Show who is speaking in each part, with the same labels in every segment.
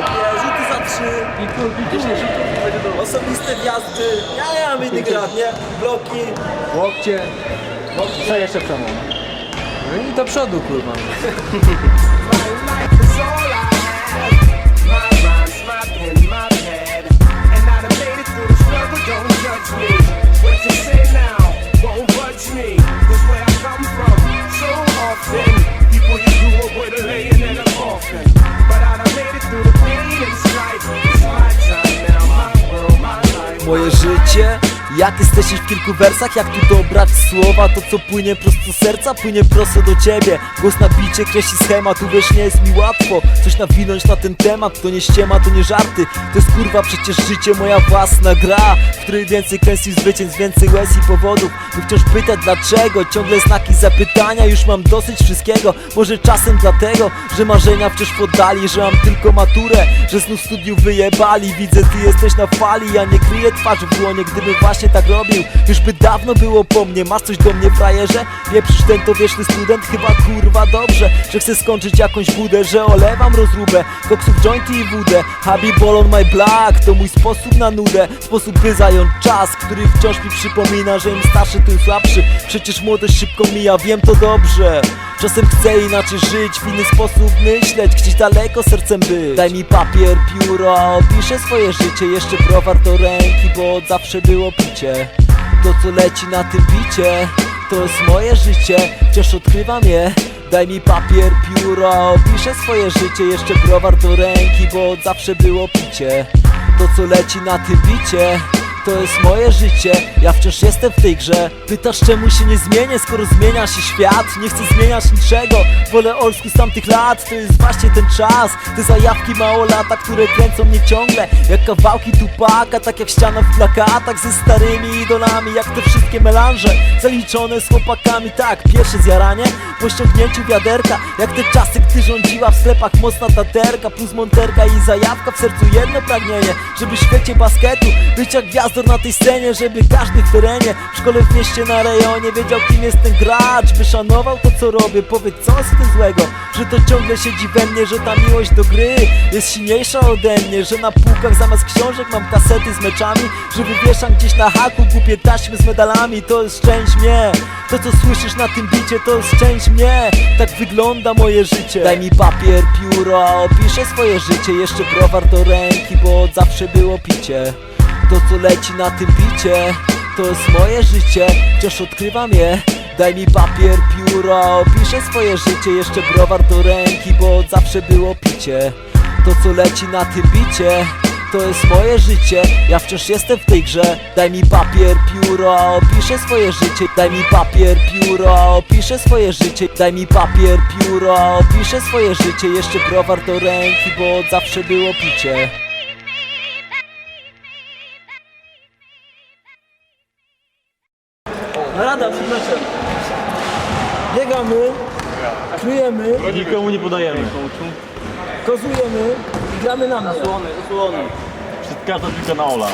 Speaker 1: Nie, rzuty za trzy.
Speaker 2: I będzie
Speaker 1: Osobiste wjazdy. Ja nie mam innych rad, nie? Bloki.
Speaker 2: Łokcie. Co jeszcze przemo? No i do przodu, kurwa.
Speaker 1: Moje życie jak jesteś w kilku wersach, jak tu dobrać słowa? To co płynie prosto z serca, płynie prosto do ciebie. Głos na bicie kreśli schemat, tu wiesz nie jest mi łatwo. Coś nawinąć na ten temat, to nie ściema, to nie żarty. To jest kurwa przecież życie, moja własna gra W której więcej klęski zwycięstw, więcej łez i powodów. By wciąż pytać dlaczego, ciągle znaki zapytania Już mam dosyć wszystkiego, może czasem dlatego Że marzenia wciąż w oddali, że mam tylko maturę Że znów studiów wyjebali, widzę ty jesteś na fali Ja nie kryję twarzy w dłonie, gdybym właśnie tak robił. Już by dawno było po mnie, masz coś do mnie frajerze? Wieprzysz ten to wieczny student, chyba kurwa dobrze Że chcę skończyć jakąś budę, że olewam rozróbę Koksów, jointy i wódę, happy ball on my black To mój sposób na nudę, sposób by zająć czas Który wciąż mi przypomina, że im starszy tym słabszy. Przecież młodość szybko mija, wiem to dobrze Czasem chcę inaczej żyć, w inny sposób myśleć Gdzieś daleko sercem być. Daj mi papier, pióro, a opiszę swoje życie. Jeszcze browar do ręki, bo od zawsze było picie. To co leci na tym bicie To jest moje życie, wciąż odkrywam je Daj mi papier, pióro, a opiszę swoje życie. Jeszcze browar do ręki, bo od zawsze było picie. To co leci na tym bicie to jest moje życie, ja wciąż jestem w tej grze. Pytasz czemu się nie zmienię, skoro zmienia się świat? Nie chcę zmieniać niczego, wolę olsku z tamtych lat. To jest właśnie ten czas, te zajawki małolata Które kręcą mnie ciągle, jak kawałki tupaka Tak jak ściana w plakatach ze starymi idolami. Jak te wszystkie melanże, zaliczone z chłopakami. Tak, pierwsze zjaranie, po ściągnięciu wiaderka. Jak te czasy, gdy rządziła w sklepach mocna taterka. Plus monterka i zajawka, w sercu jedno pragnienie Żeby świecie basketu być jak gwiazdor na tej scenie Żeby każdy w terenie, w szkole, w mieście, na rejonie Wiedział kim jest ten gracz, by szanował to co robię. Powiedz co z tym złego, że to ciągle siedzi we mnie Że ta miłość do gry jest silniejsza ode mnie Że na półkach zamiast książek mam kasety z meczami Że wywieszam gdzieś na haku głupie taśmy z medalami. To jest część mnie, to co słyszysz na tym bicie To jest część mnie, tak wygląda moje życie. Daj mi papier, pióro, a opiszę swoje życie. Jeszcze browar do ręki, bo od zawsze było picie to co leci na tym bicie To jest moje życie, wciąż odkrywam je. Daj mi papier, pióro, a opiszę swoje życie Jeszcze browar do ręki, bo zawsze było picie. To co leci na tym bicie to jest moje życie, ja wciąż jestem w tej grze. Daj mi papier, pióro, opiszę swoje życie Daj mi papier, pióro, opiszę swoje życie Daj mi papier, pióro, opiszę swoje życie Jeszcze browar do ręki, bo od zawsze było picie Rada przed meczem. Biegamy, kryjemy,
Speaker 3: Nikomu nie podajemy.
Speaker 1: kozujemy i gramy na mnie.
Speaker 3: Wszystka to tylko na Ola.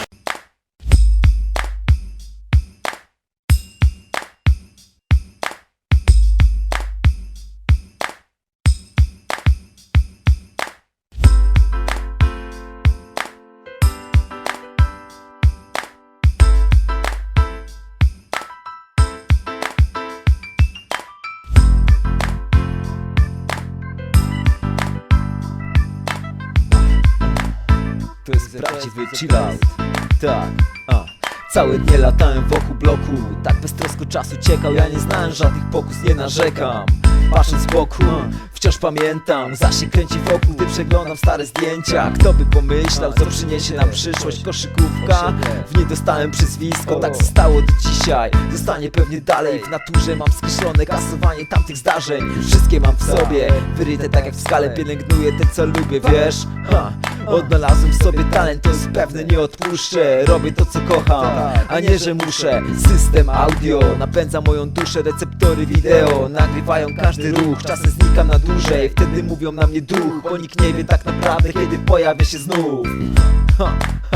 Speaker 1: To jest prawdziwy chillout Tak, a. Całe dnie latałem wokół bloku. Tak beztrosko czasu ciekał Ja nie znałem żadnych pokus, nie narzekam. Patrząc z boku, wciąż pamiętam. Za się kręci wokół, gdy przeglądam stare zdjęcia. Kto by pomyślał, co przyniesie nam przyszłość? Koszykówka, w niej dostałem przyzwisko. Tak zostało do dzisiaj, zostanie pewnie dalej. W naturze mam skreślone kasowanie tamtych zdarzeń. Wszystkie mam w sobie, wyryte tak jak w skale. Pielęgnuję te co lubię, wiesz? Ha. Odnalazłem w sobie talent, to jest pewne, nie odpuszczę. Robię to co kocham, a nie że muszę. System audio napędza moją duszę Receptory wideo nagrywają każdy ruch. Czasem znikam na dłużej, wtedy mówią na mnie duch Bo nikt nie wie tak naprawdę, kiedy pojawia się znów. Ha, ha.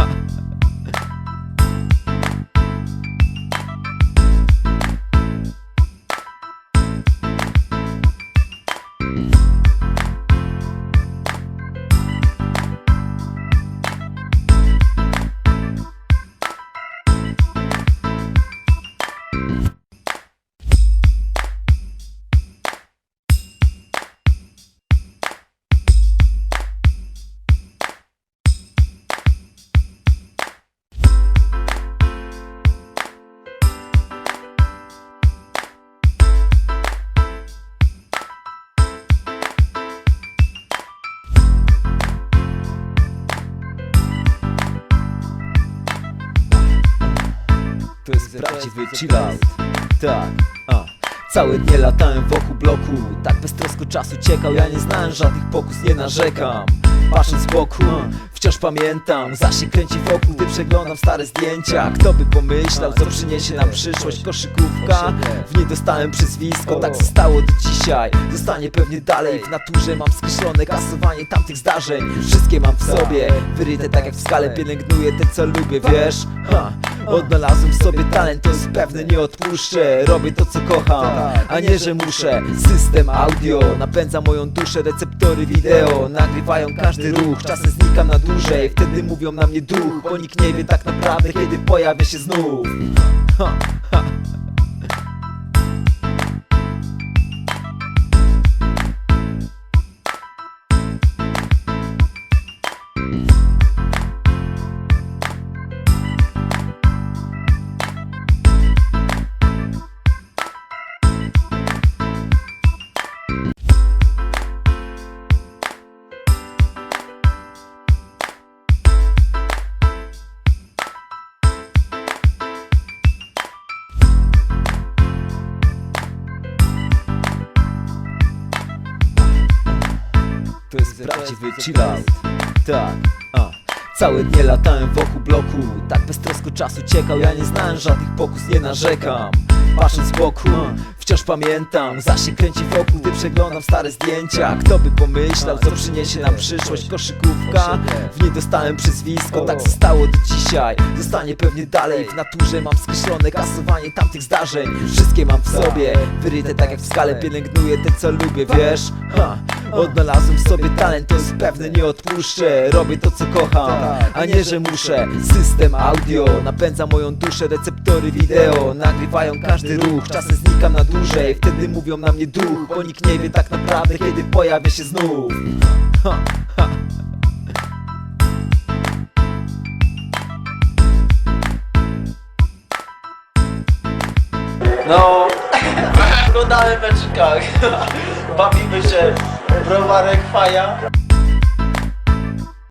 Speaker 1: Prawdziwy chillout Tak, a. Całe dnie latałem wokół bloku. Tak beztrosko czas uciekał, ja nie znałem żadnych pokus, nie narzekam. Patrząc z boku, wciąż pamiętam Za się kręci wokół, gdy przeglądam stare zdjęcia. Kto by pomyślał, co przyniesie nam przyszłość? Koszykówka, w niej dostałem przyzwisko Tak zostało do dzisiaj, zostanie pewnie dalej W naturze mam skreślone kasowanie tamtych zdarzeń. Wszystkie mam w sobie, wyryte tak jak w skale Pielęgnuję te co lubię, wiesz? Ha. Odnalazłem w sobie talent, to jest pewne, nie odpuszczę. Robię to co kocham, a nie że muszę. System audio napędza moją duszę Receptory wideo nagrywają każdy ruch. Czasem znikam na dłużej, wtedy mówią na mnie duch Bo nikt nie wie tak naprawdę, kiedy pojawia się znów. Ha, ha. Prawdziwy Tak, a. Całe dnie latałem wokół bloku. Tak beztrosko czas uciekał, ja nie znałem żadnych pokus, nie narzekam Patrząc z boku, wciąż pamiętam Za się kręci wokół, gdy przeglądam stare zdjęcia. Kto by pomyślał, co przyniesie nam przyszłość? Koszykówka, w niej dostałem przyzwisko Tak zostało do dzisiaj, zostanie pewnie dalej W naturze mam skreślone kasowanie tamtych zdarzeń. Wszystkie mam w sobie, wyryte tak jak w skale Pielęgnuję te co lubię, wiesz? Ha. Odnalazłem w sobie talent, to jest pewne, nie odpuszczę. Robię to co kocham, a nie że muszę. System audio napędza moją duszę Receptory wideo nagrywają każdy ruch Czasem znikam na dłużej, wtedy mówią na mnie duch Bo nikt nie wie tak naprawdę, kiedy pojawia się znów ha, ha.
Speaker 4: No, oglądamy meczykach. Bawimy się. Browarek faja.